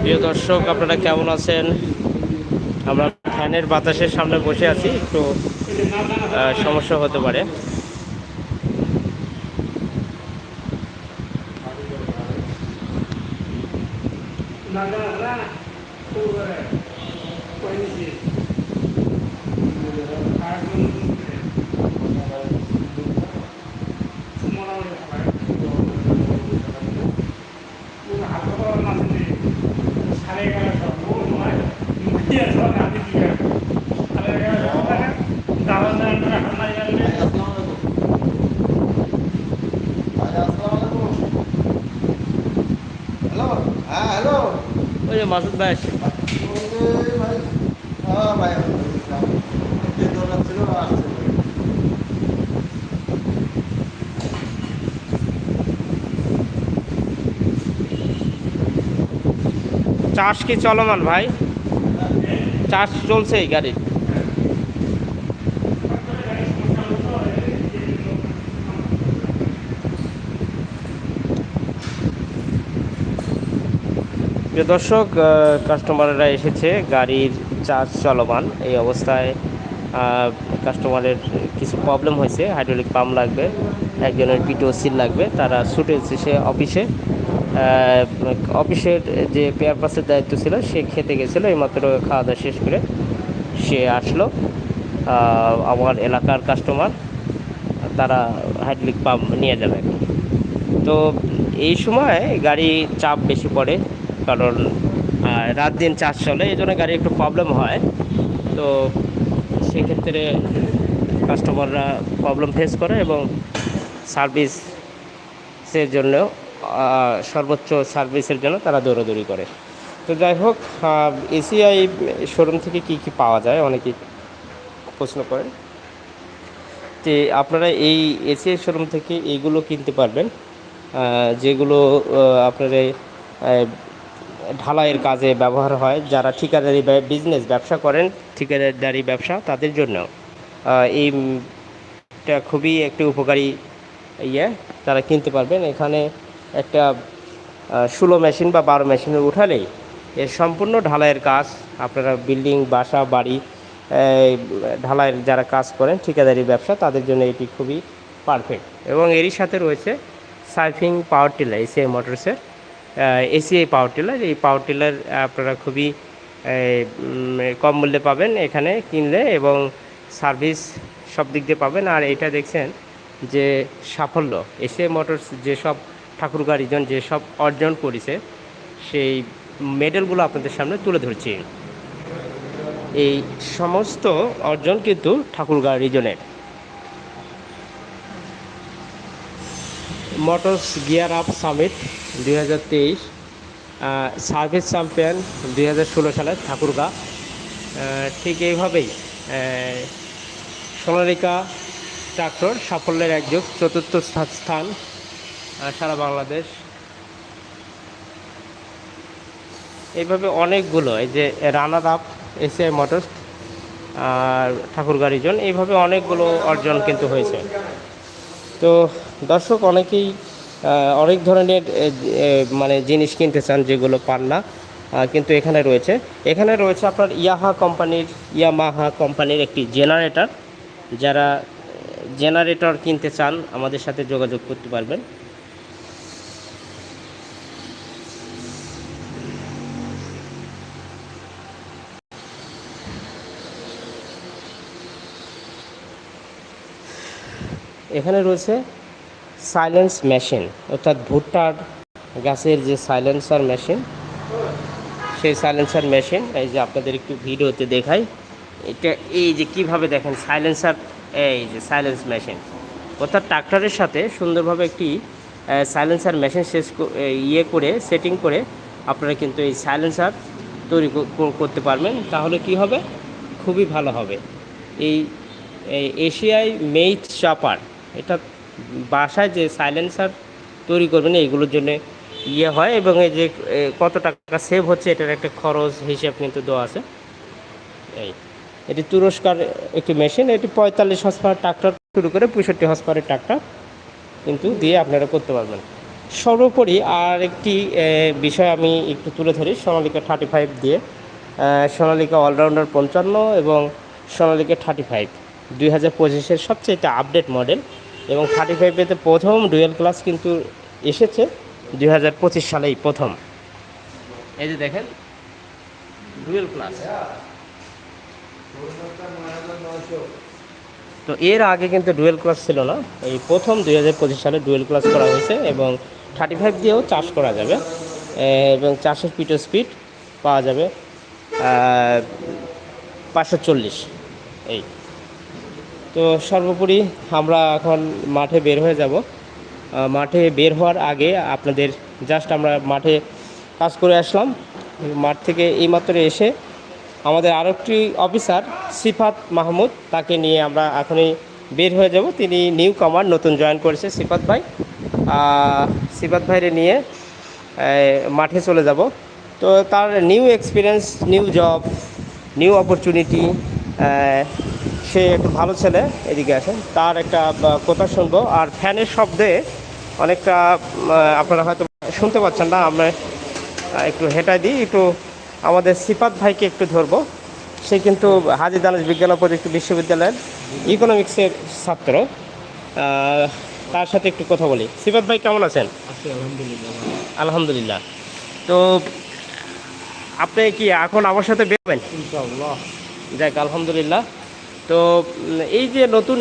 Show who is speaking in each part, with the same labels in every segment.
Speaker 1: প্রিয় দর্শক, আপনারা কেমন আছেন? আমরা ফ্যানের বাতাসের সামনে বসে আছি, একটু সমস্যা হতে পারে।
Speaker 2: হ্যালো
Speaker 1: ওই মাসুদ ভাই আসছে।
Speaker 2: ভাই। হ্যাঁ ভাই যে দরকার ছিল আসছে
Speaker 1: চাষ কি চলমান ভাই? চাষ চলছে এই গাড়ির। দর্শক কাস্টমাররা এসেছে, গাড়ির চার্জ চলমান। এই অবস্থায় কাস্টমারের কিছু প্রবলেম হয়েছে হাইড্রোলিক পাম্প লাগবে, একজনের পিটো সিল লাগবে, তারা ছুটে এসেছে অফিসে অফিসের যে পেয়ার পাসের দায়িত্ব ছিল সে খেতে গেছিল এইমাত্র খাওয়া দাওয়া শেষ করে সে আসলো। আমার এলাকার কাস্টমার তারা হাইড্রোলিক পাম্প নিয়ে যাবে তো এই সময় গাড়ি চাপ বেশি পড়ে কারণ রাত দিন চার্জ চলে এই জন্য গাড়ি একটু প্রবলেম হয়। তো সেক্ষেত্রে কাস্টমাররা প্রবলেম ফেস করে এবং সার্ভিসের জন্য আহ, সর্বোচ্চ সার্ভিসের জন্য তারা দৌড়াদৌড়ি করে। তো যাই হোক এসিআই শোরুম থেকে কি কি পাওয়া যায় অনেকেই প্রশ্ন করেন। যে আপনারা এই এসিআই শোরুম থেকে এইগুলো কিনতে পারবেন যেগুলো আপনার ঢালাইয়ের কাজে ব্যবহার হয় যারা ঠিকাদারি বিজনেস ব্যবসা করেন ঠিকাদারি ব্যবসা তাদের জন্য। আহ, এই উম, এটা খুবই একটি উপকারী ইয়ে তারা কিনতে পারবেন। এখানে একটা ষোলো মেশিন বা বারো মেশিনে উঠালেই এর সম্পূর্ণ ঢালাইয়ের কাজ, আপনারা বিল্ডিং, বাসা, বাড়ি ঢালাইয়ের যারা কাজ করেন, ঠিকাদারি ব্যবসা, তাদের জন্য এটি খুবই পারফেক্ট এবং এরই সাথে রয়েছে সার্ফিং পাওয়ার টিলার এসিআই মোটরসের এসিআই পাওয়ার টিলার। এই পাওয়ার টিলার আপনারা খুবই কম মূল্যে পাবেন এখানে কিনলে এবং সার্ভিস সব দিক দিয়ে পাবেন। আর এটা দেখছেন যে সাফল্য। এসিআই মোটরস যেসব ঠাকুরগাড়িজন যেসব অর্জন করেছে, সেই মেডেলগুলো আপনাদের সামনে তুলে ধরছি। এই সমস্ত অর্জন কিন্তু ঠাকুরগাঁ রিজনের মোটরস গিয়ার আপ সামিট দুই হাজার তেইশ সার্ভিস চ্যাম্পিয়ন দুই হাজার ষোলো সালে ঠাকুরগাঁ। ঠিক এইভাবেই সোনালিকা ট্রাক্টর সাফল্যের একযোগ চতুর্থ স্থা- স্থান সারা বাংলাদেশ। এইভাবে অনেকগুলো, এই যে রানার আপ, এসিআই মোটরস আর ঠাকুরগাড়িজন এইভাবে অনেকগুলো অর্জন কিন্তু হয়েছে। তো দর্শক অনেকেই অনেক ধরনের মানে জিনিস কিনতে চান যেগুলো পান না কিন্তু এখানে রয়েছে। এখানে রয়েছে আপনার ইয়াহা কোম্পানির, ইয়ামাহা কোম্পানির একটি জেনারেটর। যারা জেনারেটর কিনতে চান, আমাদের সাথে যোগাযোগ করতে পারবেন। এখানে রয়েছে সাইলেন্স মেশিন অর্থাৎ ভুট্টার গাছের যে সাইলেন্সার মেশিন সেই সাইলেন্সার মেশিন এই যে আপনাদের একটু ভিডিওতে দেখাই। এটা এই যে কীভাবে দেখেন সাইলেন্সার এই যে সাইলেন্স মেশিন অর্থাৎ ট্রাক্টরের সাথে সুন্দরভাবে একটি সাইলেন্সার মেশিন শেষ ইয়ে করে সেটিং করে আপনারা কিন্তু এই সাইলেন্সার তৈরি করতে পারবেন। তাহলে কি হবে? খুবই ভালো হবে। এই এই এশিয়ায় মেইট চাপার এটা বাসায় যে সাইলেন্সার তৈরি করবেন, এইগুলোর জন্য ইয়ে হয় এবং এই যে কত টাকা সেভ হচ্ছে, এটার একটা খরচ হিসেব কিন্তু দেওয়া আছে। এই, এটি তুরস্কার একটি মেশিন এটি পঁয়তাল্লিশ হসপার ট্রাক্টর শুরু করে পঁয়ষট্টি হসপারের ট্রাক্টর কিন্তু দিয়ে আপনারা করতে পারবেন। সর্বোপরি আর একটি বিষয় আমি একটু তুলে ধরি, সোনালিকা থার্টি ফাইভ দিয়ে সোনালিকা অলরাউন্ডার পঞ্চান্ন এবং সোনালিকা থার্টি ফাইভ দুই হাজার পঁচিশের সবচেয়ে একটা আপডেট মডেল এবং থার্টি ফাইভেতে প্রথম ডুয়েল ক্লাস কিন্তু এসেছে দুই হাজার পঁচিশ সালেই প্রথম। এই যে দেখেন, ডুয়েল ক্লাস। তো এর আগে কিন্তু ডুয়েল ক্লাস ছিল না, এই প্রথম দুই হাজার পঁচিশ সালে ডুয়েল ক্লাস করা হয়েছে এবং থার্টি ফাইভ দিয়েও চাষ করা যাবে এবং চাষের পিটো স্পিড পাওয়া যাবে পাঁচশো চল্লিশ, এই। তো সর্বোপরি আমরা এখন মাঠে বের হয়ে যাব। মাঠে বের হওয়ার আগে আপনাদের জাস্ট আমরা মাঠে কাজ করে আসলাম। মাঠ থেকে এইমাত্র এসে আমাদের আরও একটি অফিসার সিফাত মাহমুদ, তাকে নিয়ে আমরা এখনই বের হয়ে যাব। তিনি নিউ কামার নতুন জয়েন করেছে সিফাত ভাই। সিফাত ভাইরে নিয়ে মাঠে চলে যাব। তো তার new experience new job new opportunity সে একটু ভালো ছেলে এদিকে আসেন। তার একটা কথা শুনব। আর ফ্যানের শব্দে অনেকটা আপনারা হয়তো শুনতে পাচ্ছেন না আমরা একটু হেঁটাই দিই। একটু আমাদের সিফাত ভাইকে একটু ধরবো। সে কিন্তু হাজি দানেশ বিজ্ঞান ও প্রযুক্তি বিশ্ববিদ্যালয়ের ইকোনমিক্সের ছাত্র। তার সাথে একটু কথা বলি। সিফাত ভাই কেমন আছেন?
Speaker 2: আলহামদুলিল্লাহ
Speaker 1: আলহামদুলিল্লাহ। তো আপনি কি এখন আমার সাথে বেরোবেন?
Speaker 2: ইনশাআল্লাহ।
Speaker 1: যাক আলহামদুলিল্লাহ। তো এই যে নতুন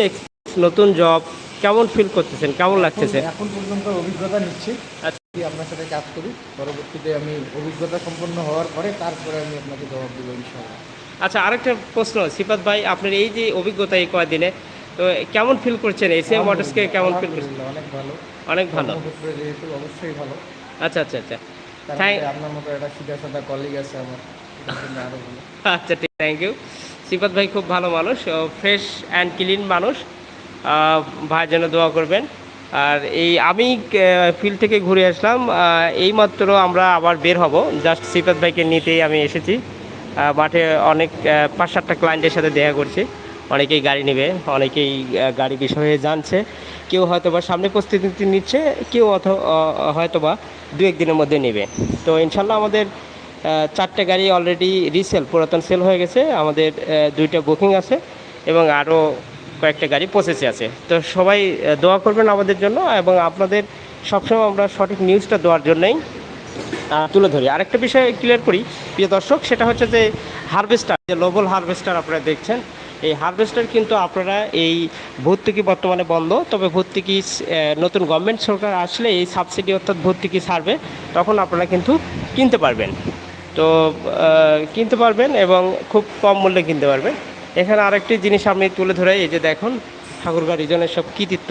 Speaker 1: নতুন জব কেমন ফিল করতেছেন? কেমন লাগতেছে?
Speaker 2: এখন পর্যন্ত অভিজ্ঞতা নিচ্ছি।
Speaker 1: আচ্ছা।
Speaker 2: আপনার সাথে কাজ করি পরবর্তীতে আমি অভিজ্ঞতা সম্পন্ন হওয়ার পরে তারপরে আমি আপনাকে জবাব দেবো ইনশাআল্লাহ।
Speaker 1: আচ্ছা আরেকটা প্রশ্ন সিফাত ভাই আপনার এই যে অভিজ্ঞতা এই কয়দিনে তো কেমন ফিল করছেন? এসিএম মোটরসকে কেমন ফিল করছেন?
Speaker 2: অনেক ভালো।
Speaker 1: অনেক ভালো।
Speaker 2: যেহেতু অবশ্যই ভালো।
Speaker 1: আচ্ছা আচ্ছা আচ্ছা।
Speaker 2: আপনার মতো একটা সিধা সাদা কলিগ আছে আমার।
Speaker 1: আচ্ছা ঠিক থ্যাংক ইউ সিফাত ভাই খুব ভালো মানুষ ফ্রেশ অ্যান্ড ক্লিন মানুষ। আহ, ভাইয়ের দোয়া করবেন। আর এই আমি ফিল্ড থেকে ঘুরে আসলাম। এইমাত্র আমরা আবার বের হব। জাস্ট সিফাত ভাইকে নিতেই আমি এসেছি। মাঠে অনেক পাঁচ সাতটা ক্লায়েন্টের সাথে দেখা করছি। অনেকেই গাড়ি নেবে অনেকেই গাড়ি বিষয়ে জানছে। কেউ হয়তোবা সামনে প্রস্তুতি নিচ্ছে কেউ অথ হয়তোবা দু একদিনের মধ্যে নেবে। তো ইনশাল্লাহ আমাদের চারটে গাড়ি অলরেডি রিসেল পুরাতন সেল হয়ে গেছে। আমাদের দুইটা বুকিং আছে এবং আরও কয়েকটা গাড়ি প্রসেসে আছে। তো সবাই দোয়া করবেন আমাদের জন্য এবং আপনাদের সবসময় আমরা সঠিক নিউজটা দেওয়ার জন্যই তুলে ধরি। আরেকটা বিষয় ক্লিয়ার করি, প্রিয় দর্শক, সেটা হচ্ছে যে হারভেস্টার যে লোবল হারভেস্টার আপনারা দেখছেন, এই হারভেস্টার কিন্তু আপনারা এই ভর্তুকি বর্তমানে বন্ধ, তবে ভর্তুকি নতুন গভর্নমেন্ট সরকার আসলে এই সাবসিডি অর্থাৎ ভর্তুকি ছাড়বে তখন আপনারা কিন্তু কিনতে পারবেন। তো কিনতে পারবেন এবং খুব কম মূল্যে কিনতে পারবেন। এখানে আরেকটি জিনিস আমি তুলে ধরে, এই যে দেখুন, ঠাকুরগাঁ রিজনের সব কৃতিত্ব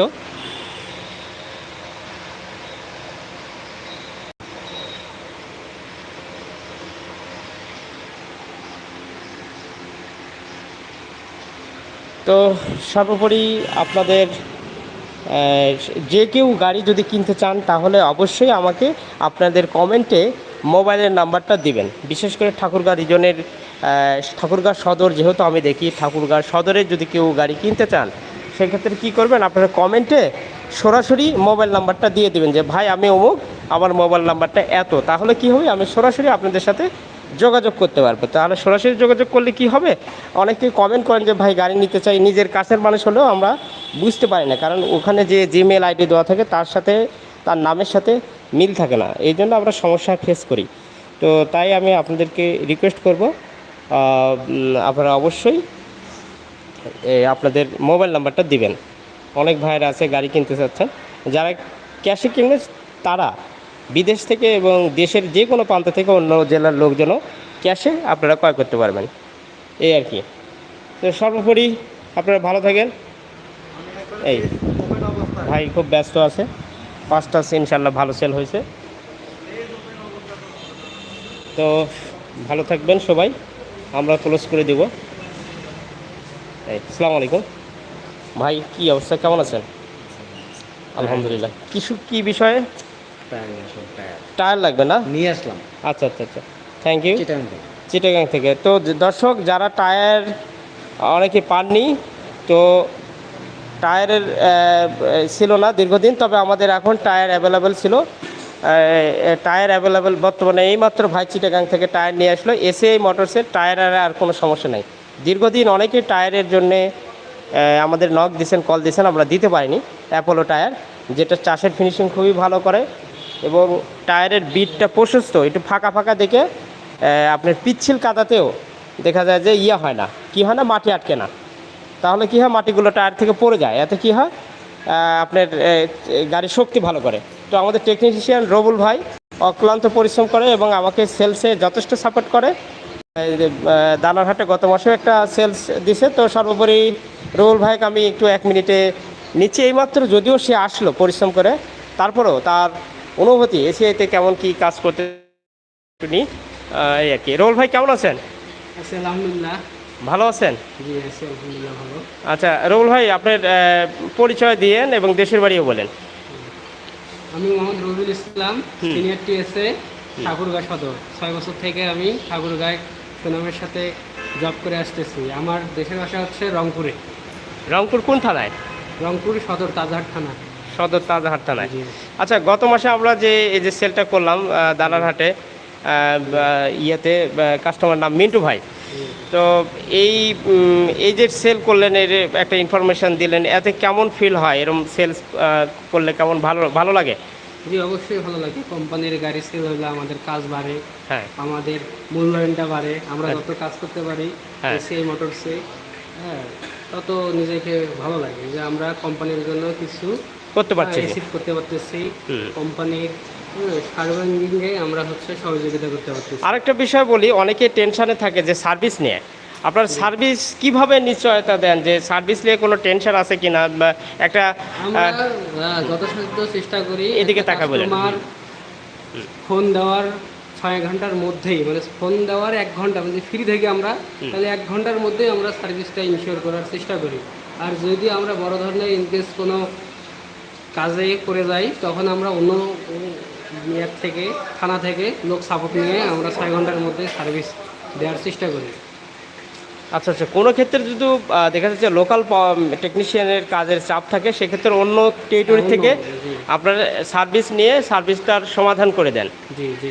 Speaker 1: তো, সর্বোপরি আপনাদের যে কেউ গাড়ি যদি কিনতে চান, তাহলে অবশ্যই আমাকে আপনাদের কমেন্টে মোবাইলের নাম্বারটা দিবেন। বিশেষ করে ঠাকুরগাঁ রিজনের ঠাকুরগাঁ সদর যেহেতু আমি দেখি, ঠাকুরগাঁ সদরে যদি কেউ গাড়ি কিনতে চান, সেক্ষেত্রে কী করবেন? আপনারা কমেন্টে সরাসরি মোবাইল নাম্বারটা দিয়ে দেবেন যে, ভাই, আমি অমুক, আমার মোবাইল নাম্বারটা এত। তাহলে কি হবে? আমি সরাসরি আপনাদের সাথে যোগাযোগ করতে পারব। তাহলে সরাসরি যোগাযোগ করলে কি হবে? অনেকে কমেন্ট করেন যে, ভাই, গাড়ি নিতে চাই, নিজের কাছের মানুষ হলেও আমরা বুঝতে পারি না। কারণ ওখানে যে জিমেল আইডি দেওয়া থাকে, তার সাথে, তার নামের সাথে মিল থাকে না। এই জন্য আমরা সমস্যা ফেস করি। তো তাই আমি আপনাদেরকে রিকোয়েস্ট করব আপনারা অবশ্যই আপনাদের মোবাইল নাম্বারটা দিবেন। অনেক ভাইয়েরা আছে, গাড়ি কিনতে চাচ্ছেন। যারা ক্যাশে কিনবে তারা বিদেশ থেকে এবং দেশের যে কোনো প্রান্ত থেকে অন্য জেলার লোকজনও ক্যাশে আপনারা ক্রয় করতে পারবেন। এই আর কি। তো সর্বোপরি আপনারা ভালো থাকেন। এই, ভাই খুব ব্যস্ত আছে। পাঁচটা ইনশাল্লাহ ভালো সেল হয়েছে। তো ভালো থাকবেন সবাই আমরা ক্লোজ করে দেব। এই আসসালামু আলাইকুম। ভাই কি অবস্থা? কেমন আছেন? আলহামদুলিল্লাহ। কিছু কি বিষয়ে? টায়ার লাগবে না?
Speaker 2: নিয়ে আসলাম।
Speaker 1: আচ্ছা আচ্ছা আচ্ছা। থ্যাংক ইউ চিটাগাং থেকে। তো দর্শক যারা টায়ার অনেকে পাননি তো টায়ারের ছিল না দীর্ঘদিন, তবে আমাদের এখন টায়ার অ্যাভেলেবেল ছিল। টায়ার অ্যাভেলেবেল বর্তমানে এইমাত্র ভাই চিটাগাং থেকে টায়ার নিয়ে আসলো। এসিআই মোটরসের টায়ারের আর কোনো সমস্যা নেই। দীর্ঘদিন অনেকেই টায়ারের জন্যে আমাদের নক দিয়েছেন কল দিয়েছেন আমরা দিতে পারিনি। অ্যাপোলো টায়ার, যেটা চাষের ফিনিশিং খুবই ভালো করে। এবং টায়ারের বিটটা প্রশস্ত, একটু ফাঁকা ফাঁকা দেখে আপনার পিচ্ছিল কাদাতেও দেখা যায় যে ইয়ে হয় না। কি হয় না, মাটি আটকে না। তাহলে কি হয়, মাটিগুলো টায়ার থেকে পড়ে যায়। এতে কি হয় আপনার গাড়ির শক্তি ভালো করে। তো আমাদের টেকনিশিয়ান রবুল ভাই অক্লান্ত পরিশ্রম করে এবং আমাকে সেলসে যথেষ্ট সাপোর্ট করে। দানারহাটে গত মাসেও একটা সেলস দিছে। তো সর্বোপরি রবুল ভাইকে আমি একটু এক মিনিটে নিচে এইমাত্র, যদিও সে আসলো পরিশ্রম করে। তারপরেও তার অনুভূতি, এসিআইতে কেমন কি কাজ করতে নিই এই আর কি। রবুল ভাই, কেমন আছেন?
Speaker 3: আলহামদুলিল্লাহ।
Speaker 1: ভালো আছেন? আচ্ছা রবুল ভাই আপনার পরিচয় দিয়েন এবং দেশের বাড়িও বলেন।
Speaker 3: আমি মোহাম্মদ রবিউল ইসলাম সিনিয়র টিএসএ ঠাকুরগাঁ সদর। ছয় বছর থেকে আমি ঠাকুরগাঁয় সুনামের সাথে জব করে আসতেছি। আমার দেশের বাসা হচ্ছে রংপুরে।
Speaker 1: রংপুর কোন থানায়?
Speaker 3: রংপুর সদর তাজহাট থানা।
Speaker 1: সদর তাজাহাট থানায়। আচ্ছা গত মাসে আমরা যে এই যে সেলটা করলাম আহ, দানারহাটে ইয়েতে কাস্টমার নাম মিন্টু ভাই। তো এই এই যে সেল করলেন এর একটা ইনফরমেশন দিলেন এতে কেমন ফিল হয়? এরকম সেলস করলে কেমন ভালো ভালো লাগে?
Speaker 3: জি অবশ্যই ভালো লাগে। কোম্পানির গাড়ি সেল হলে আমাদের কাজ বাড়ে।
Speaker 1: হ্যাঁ।
Speaker 3: আমাদের মূল্যায়নটা বাড়ে। আমরা
Speaker 1: হ্যাঁ।
Speaker 3: যত কাজ করতে পারি
Speaker 1: হ্যাঁ।
Speaker 3: এসিআই মোটরসে হ্যাঁ তত নিজেকে ভালো লাগে যে আমরা কোম্পানির জন্য কিছু
Speaker 1: করতে পারছি।
Speaker 3: রিসিভ করতে পারতেছি। কোম্পানির আমরা হচ্ছে সহযোগিতা করতে পারতেছি।
Speaker 1: আরেকটা বিষয় বলি অনেকে টেনশনে থাকে যে সার্ভিস নিয়ে। আপনার সার্ভিস কীভাবে নিশ্চয়তা দেন? যে সার্ভিস নিয়ে কোনো টেনশন আছে কিনা? বা একটা
Speaker 3: যথাসাধ্য চেষ্টা করি
Speaker 1: এদিকে তাকা বলেন।
Speaker 3: ফোন দেওয়ার ছয় ঘণ্টার মধ্যেই মানে ফোন দেওয়ার এক ঘণ্টা মানে ফ্রি থেকে আমরা তাহলে এক ঘণ্টার মধ্যেই আমরা সার্ভিসটা ইনশিওর করার চেষ্টা করি। আর যদি আমরা বড় ধরনের ইনকেস কোনো কাজে করে যাই তখন আমরা অন্য ইয়ার থেকে থানা থেকে লোক সাপোর্ট নিয়ে আমরা ছয় ঘণ্টার মধ্যে সার্ভিস দেওয়ার চেষ্টা করি।
Speaker 1: আচ্ছা আচ্ছা। কোনো ক্ষেত্রে যদি দেখা যাচ্ছে লোকাল টেকনিশিয়ানের কাজের চাপ থাকে সেক্ষেত্রে অন্য টেরিটরি থেকে। আপনার সার্ভিস নিয়ে সার্ভিসটার সমাধান করে দেন।
Speaker 3: জি জি।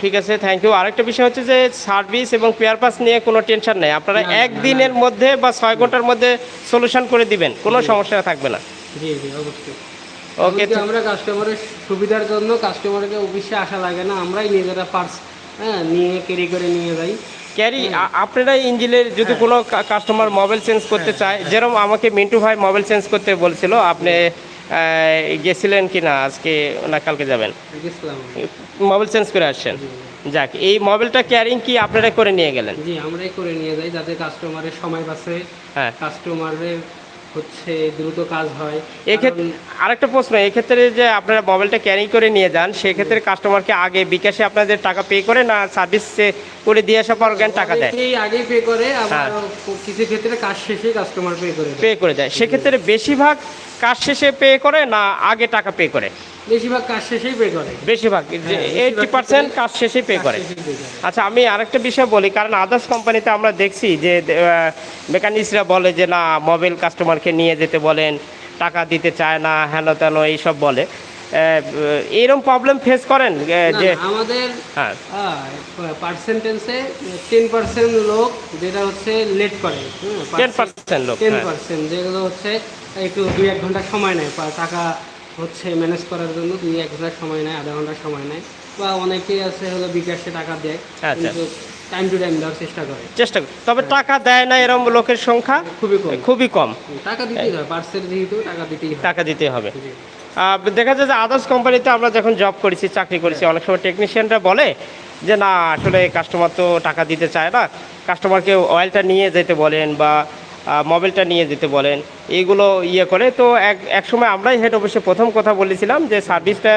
Speaker 1: ঠিক আছে থ্যাংক ইউ আরেকটা বিষয় হচ্ছে যে সার্ভিস এবং পেয়ার পাস নিয়ে কোনো টেনশন নেই। আপনারা একদিনের মধ্যে বা ছয় ঘণ্টার মধ্যে সলিউশন করে দিবেন। কোনো সমস্যা থাকবে না।
Speaker 3: জি জি অবশ্যই।
Speaker 1: ওকে
Speaker 3: আমরা কাস্টমারের সুবিধার জন্য কাস্টমারকে অফিসে আসা লাগে না? আমরাই নিজেরা পার্স হ্যাঁ নিয়ে ক্যারি করে নিয়ে যাই।
Speaker 1: ক্যারি আপনারা ইঞ্জিনের যদি
Speaker 3: হ্যাঁ।
Speaker 1: কোনো কাস্টমার মোবাইল চেঞ্জ করতে চায় যেরকম আমাকে মিন্টু ভাই মোবাইল চেঞ্জ করতে বলছিল আপনি গেছিলেন কি না আজকে না কালকে যাবেন? মোবাইল চেঞ্জ করে আসছেন। যাক এই মোবাইলটা ক্যারিং কি আপনারা করে নিয়ে গেলেন?
Speaker 3: জি আমরাই করে নিয়ে যাই যাতে কাস্টমারের সময় বাঁচে
Speaker 1: হ্যাঁ।
Speaker 3: কাস্টমারের হচ্ছে দ্রুত কাজ হয়।
Speaker 1: এক্ষেত্রে আরেকটা প্রশ্ন এক্ষেত্রে যে আপনারা মোবাইলটা ক্যারি করে নিয়ে যান সেক্ষেত্রে কাস্টমারকে আগে বিকাশে আপনাদের টাকা পে করে না সার্ভিস করে দিয়ে আসার পর টাকা দেয়?
Speaker 3: আগে পে করে আবার
Speaker 1: হ্যাঁ।
Speaker 3: কিছু ক্ষেত্রে কাজ শেষে কাস্টমার পে করে
Speaker 1: পে করে দেয়। সেক্ষেত্রে বেশিরভাগ কাজ শেষে পে করে না আগে টাকা পে করে?
Speaker 3: বেশিরভাগ কাজ শেষেই পে করে
Speaker 1: বেশিরভাগ
Speaker 3: হ্যাঁ,
Speaker 1: এইটটি
Speaker 3: বেশিরভাগ
Speaker 1: পার্সেন্ট কাজ শেষেই পে করে। আচ্ছা আমি আরেকটা বিষয় বলি কারণ আদার্স কোম্পানিতে আমরা দেখছি যে মেকানিক্সরা বলে যে না মোবাইল কাস্টমারকে নিয়ে যেতে বলেন টাকা দিতে চায় না হেন তেন এইসব বলে আহ, এইরকম প্রবলেম ফেস করেন যে
Speaker 3: আমাদের
Speaker 1: হ্যাঁ
Speaker 3: পার্সেন্টেন্সে টেন পার্সেন্ট লোক যেটা হচ্ছে লেট করে
Speaker 1: টেন পার্সেন্ট লোক
Speaker 3: টেন
Speaker 1: হ্যাঁ।
Speaker 3: পার্সেন্ট যেগুলো হচ্ছে একটু দুই এক ঘণ্টা সময় নেয় টাকা হচ্ছে ম্যানেজ করার জন্য দুই এক ঘণ্টা সময় নেয় আধা ঘণ্টা সময় নেয়। বা অনেকেই আছে হলো বিকাশে টাকা দেয়
Speaker 1: আচ্ছা।
Speaker 3: কিন্তু টাইম টু টাইম দেওয়ার চেষ্টা করে।
Speaker 1: চেষ্টা করে। তবে টাকা দেয় না এরকম লোকের সংখ্যা?
Speaker 3: খুবই কম।
Speaker 1: খুবই কম।
Speaker 3: টাকা দিতেই হয় পার্সেল যেহেতু টাকা দিতেই হয়।
Speaker 1: টাকা দিতে হবে। দেখা যায় যে আদার্স কোম্পানিতে আমরা যখন জব করেছি চাকরি করেছি অনেক সময় টেকনিশিয়ানরা বলে যে না আসলে কাস্টমার তো টাকা দিতে চায় না। কাস্টমারকে অয়েলটা নিয়ে যেতে বলেন বা মোবাইলটা নিয়ে যেতে বলেন, এইগুলো ইয়ে করে। তো এক এক সময় আমরাই হেড অফিসে প্রথম কথা বলেছিলাম যে সার্ভিসটা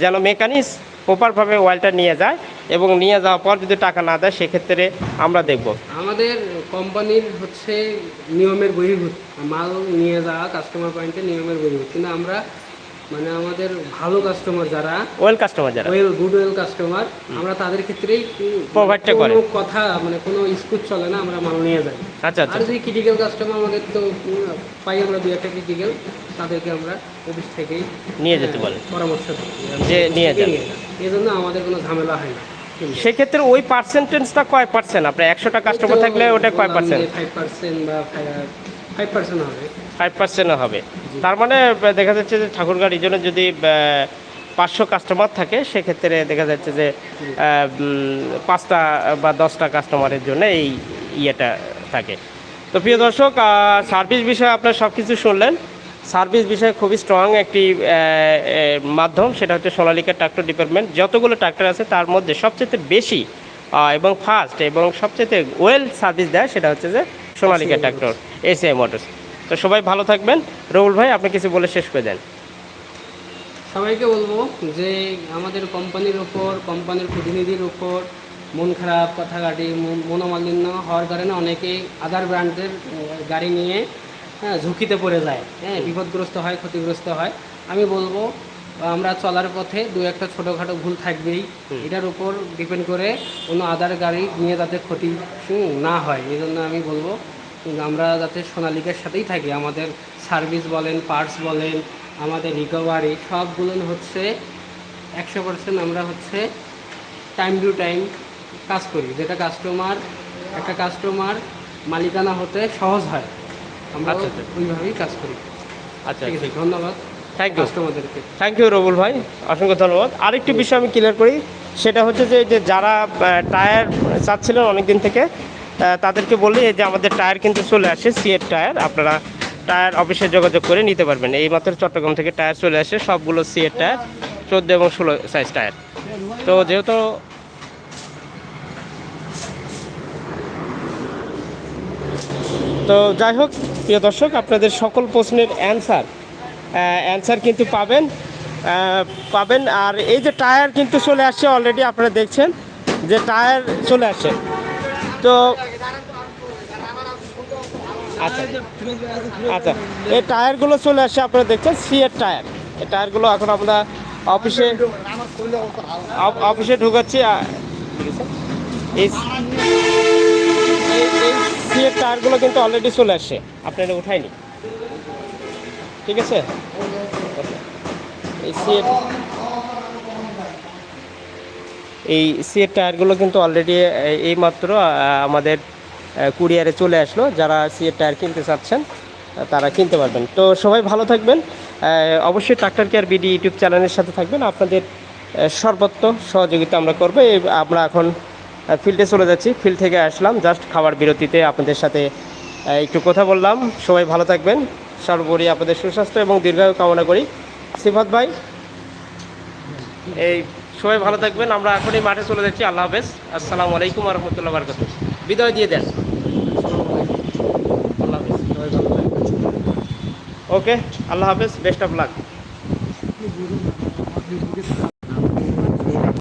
Speaker 1: যেন মেকানিক্স প্রপারভাবে ওয়ালটা নিয়ে যায় এবং নিয়ে যাওয়ার পর যদি টাকা না দেয়, সেক্ষেত্রে আমরা দেখব।
Speaker 3: আমাদের কোম্পানির হচ্ছে নিয়মের বহির্ভূত। মাল নিয়ে যাওয়া কাস্টমার পয়েন্টে নিয়মের বহির্ভূত। কিন্তু আমরা মানে আমাদের ভালো কাস্টমার যারা
Speaker 1: ওয়েল কাস্টমার যারা।
Speaker 3: ওয়েল গুড ওয়েল কাস্টমার আমরা তাদের ক্ষেত্রেই
Speaker 1: Provide করে।
Speaker 3: কোনো কথা মানে কোনো স্কুল চলে না আমরা মাল নিয়ে যাই।
Speaker 1: আচ্ছা আচ্ছা।
Speaker 3: আর যদি ক্রিটিক্যাল কাস্টমার আমাদের তো পাই আমরা দুই একটা ক্রিটিক্যাল তাদেরকে আমরা অফিস থেকেই
Speaker 1: নিয়ে যেতে বলেন
Speaker 3: পরামর্শ
Speaker 1: যে নিয়ে যান।
Speaker 3: এই জন্য আমাদের কোনো ঝামেলা হয় না।
Speaker 1: সেক্ষেত্রে ওই পার্সেন্টেজটা কয় পার্সেন্ট আপনার একশোটা কাস্টমার থাকলে ওটা কয় পার্সেন্ট
Speaker 3: ফাইভ পার্সেন্ট বা ফাইভ পার্সেন্ট হবে।
Speaker 1: ফাইভ পার্সেন্টও হবে। তার মানে দেখা যাচ্ছে যে ঠাকুরগাঁ রিজনে যদি পাঁচশো কাস্টমার থাকে সেক্ষেত্রে দেখা যাচ্ছে যে পাঁচটা বা দশটা কাস্টমারের জন্য এই ইয়েটা থাকে। তো প্রিয় দর্শক সার্ভিস বিষয়ে আপনার সব কিছু শুনলেন। সার্ভিস বিষয়ে খুবই স্ট্রং একটি মাধ্যম সেটা হচ্ছে সোনালিকা ট্রাক্টর ডিপার্টমেন্ট যতগুলো ট্রাক্টর আছে তার মধ্যে সবচেয়ে বেশি এবং ফাস্ট এবং সবচেয়ে ওয়েল সার্ভিস দেয় সেটা হচ্ছে যে সোনালিকা ট্রাক্টর এসিআই মোটরস তো সবাই ভালো থাকবেন। রবুল ভাই আপনি কিছু বলে শেষ করে দেন।
Speaker 3: সবাইকে বলব যে আমাদের কোম্পানির ওপর কোম্পানির প্রতিনিধির উপর মন খারাপ কথাকাটি মন- মনোমালিন্য হওয়ার কারণে অনেকেই আদার ব্র্যান্ডের গাড়ি নিয়ে হ্যাঁ ঝুঁকিতে পড়ে যায়। হ্যাঁ বিপদগ্রস্ত হয় ক্ষতিগ্রস্ত হয়। আমি বলব আমরা চলার পথে দু একটা ছোটোখাটো ভুল থাকবেই। এটার উপর ডিপেন্ড করে কোনো আদার গাড়ি নিয়ে যাতে ক্ষতি না হয়। এই জন্য আমি বলব উম, আমরা যাতে সোনালিকার সাথেই থাকি আমাদের সার্ভিস বলেন পার্টস বলেন আমাদের রিকভারি সবগুলো হচ্ছে একশো পার্সেন্ট আমরা হচ্ছে টাইম টু টাইম কাজ করি। যেটা কাস্টমার একটা কাস্টমার মালিকানা হতে সহজ হয় আমরা
Speaker 1: আচ্ছা, আচ্ছা।
Speaker 3: ওইভাবেই কাজ করি।
Speaker 1: আচ্ছা
Speaker 3: ঠিক আছে ধন্যবাদ
Speaker 1: থ্যাংক ইউ
Speaker 3: কাস্টমারদেরকে
Speaker 1: থ্যাংক ইউ রবুল ভাই। অসংখ্য ধন্যবাদ। আরেকটি বিষয় আমি ক্লিয়ার করি সেটা হচ্ছে যে যারা টায়ার চাচ্ছিলেন অনেক দিন থেকে তাদেরকে বলি যে আমাদের টায়ার কিন্তু চলে আসে সিএফ টায়ার। আপনারা টায়ার অফিসে যোগাযোগ করে নিতে পারবেন। এই মাত্র চট্টগ্রাম থেকে টায়ার চলে আসে, সবগুলো সিএর টায়ার, চোদ্দ এবং ষোলো সাইজ টায়ার। তো যেহেতু তো যাই হোক, প্রিয় দর্শক, আপনাদের সকল প্রশ্নের অ্যান্সার অ্যান্সার কিন্তু পাবেন পাবেন। আর এই যে টায়ার কিন্তু চলে আসছে অলরেডি আপনারা দেখছেন যে টায়ার চলে আসছে তো আচ্ছা আচ্ছা। এই টায়ারগুলো চলে আসছে আপনারা দেখছেন সিএর টায়ার। এই টায়ারগুলো এখন আমরা অফিসে, অফ- অফিসে ঢুকাচ্ছি? এই এই টায়ারগুলো কিন্তু অলরেডি চলে আসছে আপনারা উঠায়নি। ঠিক আছে? এই সিএর এই সিএর টায়ারগুলো কিন্তু অলরেডি এই মাত্র আমাদের কুরিয়ারে চলে আসলো। যারা সিএর টায়ার কিনতে চাচ্ছেন তারা কিনতে পারবেন। তো সবাই ভালো থাকবেন। অবশ্যই ট্রাক্টর কেয়ার বিডি ইউটিউব চ্যানেলের সাথে থাকবেন। আপনাদের সর্বত্র সহযোগিতা আমরা করব। আমরা এখন ফিল্ডে চলে যাচ্ছি। ফিল্ড থেকে আসলাম। জাস্ট খাবার বিরতিতে আপনাদের সাথে একটু কথা বললাম। সবাই ভালো থাকবেন। সর্বোপরি আপনাদের সুস্বাস্থ্য এবং দীর্ঘায়ু কামনা করি। সিফাত ভাই, এই সবাই ভালো থাকবেন। আমরা এখনই মাঠে চলে যাচ্ছি। আল্লাহ হাফেজ। আসসালামু আলাইকুম রহমতুল্লাহ বারকাত বিদায় দিয়ে দেন। ওকে, আল্লাহ হাফেজ। Best of luck